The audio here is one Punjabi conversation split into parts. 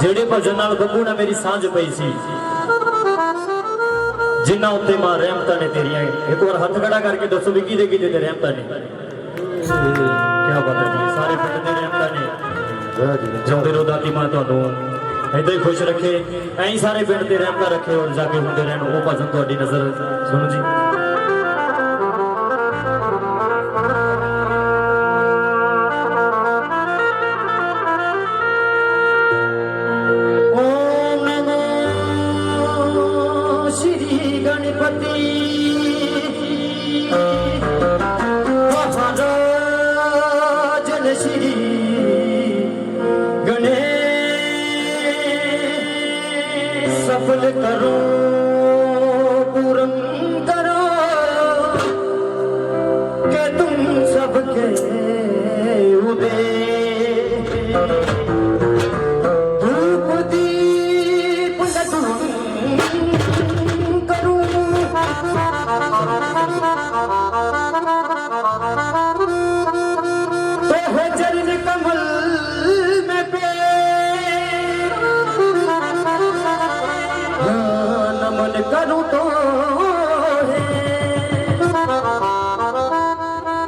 ਜਿਹੜੇ ਭਜਨ ਨਾਲ ਬੱਬੂ ਨਾਲ ਮੇਰੀ ਸਾਂਝ ਪਈ ਸੀ। ਜਿਨ੍ਹਾਂ ਉੱਤੇ ਮਾਂ ਰਹਿਮਤਾਂ ਨੇ ਤੇਰੀਆਂ ਇੱਕ ਵਾਰ ਹੱਥ ਖੜਾ ਕਰਕੇ ਦੱਸੋ ਵੀ ਕਿਹਦੇ ਕਿਹਦੇ ਤੇ ਰਹਿਮਤਾਂ ਨੇ? ਕੀ ਪਤਾ ਨਹੀਂ ਸਾਰੇ ਪਿੰਡ ਦੇ ਰਹਿਮਤਾਂ ਨੇ। ਜਿਉਂਦੇ ਰਹੋ ਦਾਤੀ ਮਾਂ ਤੁਹਾਨੂੰ। ਏਦਾਂ ਹੀ ਖੁਸ਼ ਰੱਖੇ। ਐਂ ਸਾਰੇ ਪਿੰਡ ਤੇ ਰਹਿਮਤਾਂ ਰੱਖੇ ਔਰ ਜਾ ਕੇ ਹੁੰਦੇ ਰਹਿਣ। ਉਹ ਭਜਨ ਤੁਹਾਡੀ ਨਜ਼ਰ ਸੁਣੋ ਜੀ। ਨਮਨ ਕਰੂੰ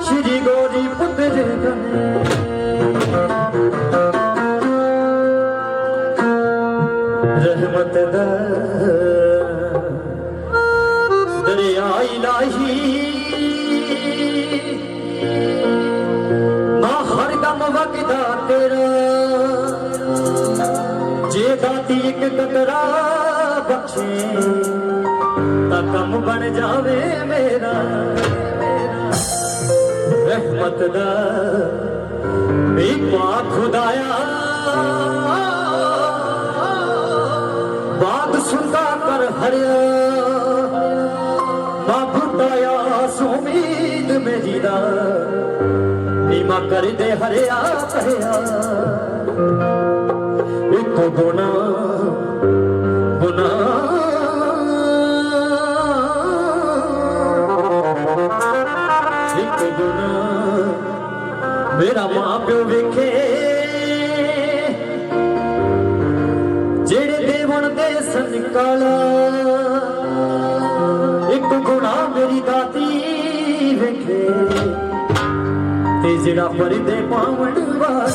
ਸ਼੍ਰੀ ਗੋਰੀ ਪੁੱਤਰ ਗਨੇ ਰਹਿਮਤ ਦਾ ਦਰਿਆ ਇਲਾਹੀ ਨਾ ਹਰ ਦਮ ਵਗਦਾ ਤੇਰਾ। ਜੇ ਦਾਤੀ ਇੱਕ ਕਤਰਾ ਬਖਸ਼ੇ। ਤਾਂ ਕੰਮ ਬਣ ਜਾਵੇ ਮੇਰਾ। ਰਹਿਮਤ ਦਾ ਵੀ ਪਾ ਖੁਦਾਇਆ। ਬਾਤ ਸੁਣਦਾ ਕਰ ਹਰਿਆ। ਨਾ ਭੁੱਟਾਇਆ ਸੁਮੀਦ ਮੇਰੀ ਦਾ। ਨੀਮਾ ਕਰਦੇ ਹਰਿਆ ਕਹਿਆ ਇੱਕ ਗੁਨਾ ਮੇਰਾ ਮਾਂ ਪਿਓ ਵੇਖੇ। ਜਿਹੜੇ ਦੇਵਨ ਦੇ ਸੰਕਾਲਾ ਇੱਕ ਗੁਣਾ ਮੇਰੀ ਦਾਤੀ ਵੇਖੇ। ਤੇ ਜਿਹੜਾ ਪਰਦੇ ਪਾਵਣ ਵਾਲਾ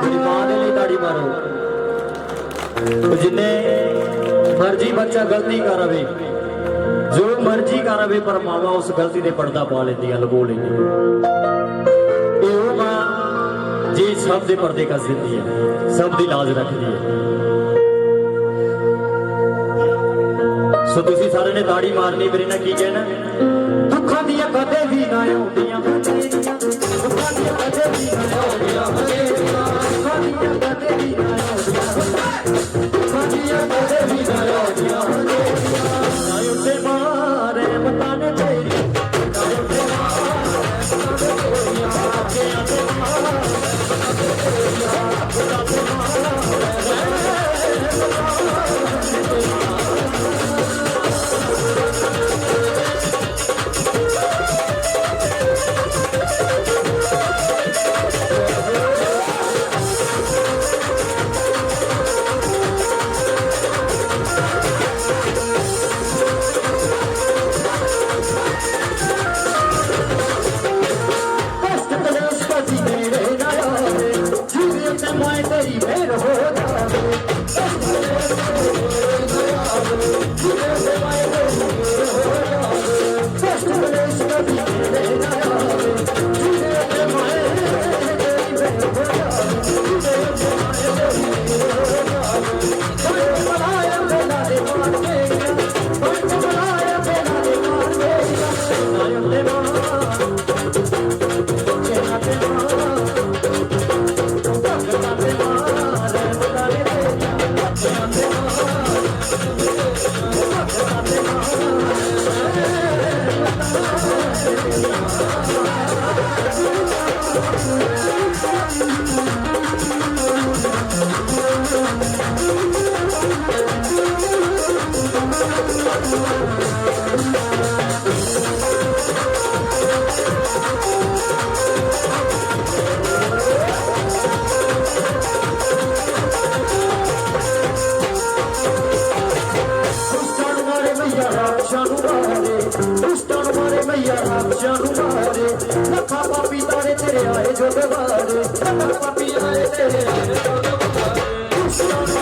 ਤੇਰੀ ਮਾਂ ਦੇ ਲਈ ਤਾੜੀ ਮਾਰੋ। ਜਿੰਨੇ ਮਰਜ਼ੀ ਬੱਚਾ ਗਲਤੀ ਕਰਵੇ ਜੋ ਮਰਜ਼ੀ ਕਰਵੇ ਪਰ ਮਾਵਾ ਉਸ ਗਲਤੀ ਦੇ ਪਰਦਾ ਪਾ ਲੈਂਦੀਆਂ, ਲਗੋ ਲੈਂਦੀਆਂ। ਇਹ ਉਹ ਮਾਂ ਜੀ ਸਭ ਦੇ ਪਰਦੇ ਕੱਸ ਦਿੰਦੀ ਹੈ, ਸਭ ਦੀ ਲਾਜ ਰੱਖਦੀ ਹੈ। ਸੋ ਤੁਸੀਂ ਸਾਰੇ ਨੇ ਦਾੜੀ ਮਾਰਨੀ, ਮੇਰੇ ਨਾਲ ਕੀ ਕਹਿਣਾ? ਦੁੱਖਾਂ ਦੀਆਂ ਕਦੇ ਵੀ ਨਾ ਆਉਂਦੀਆਂ। ਆਪਸ਼ਾਂ ਨੂੰ ਮਾਰੇ, ਦੁਸ਼ਟਾਂ ਨੂੰ ਮਾਰੇ ਮਈਆ ਆਪਸ਼ਾਂ ਨੂੰ ਮਾਰੇ। ਲੱਖਾਂ ਪਾਪੀ ਤਾਰੇ ਤੇਰੇ ਆਏ ਜੋ ਬਵਾਰੇ ਲੱਖਾਂ ਪਾਪੀ ਆਏ ਤੇਰੇ ਆਏ ਜੋ ਬਵਾਰੇ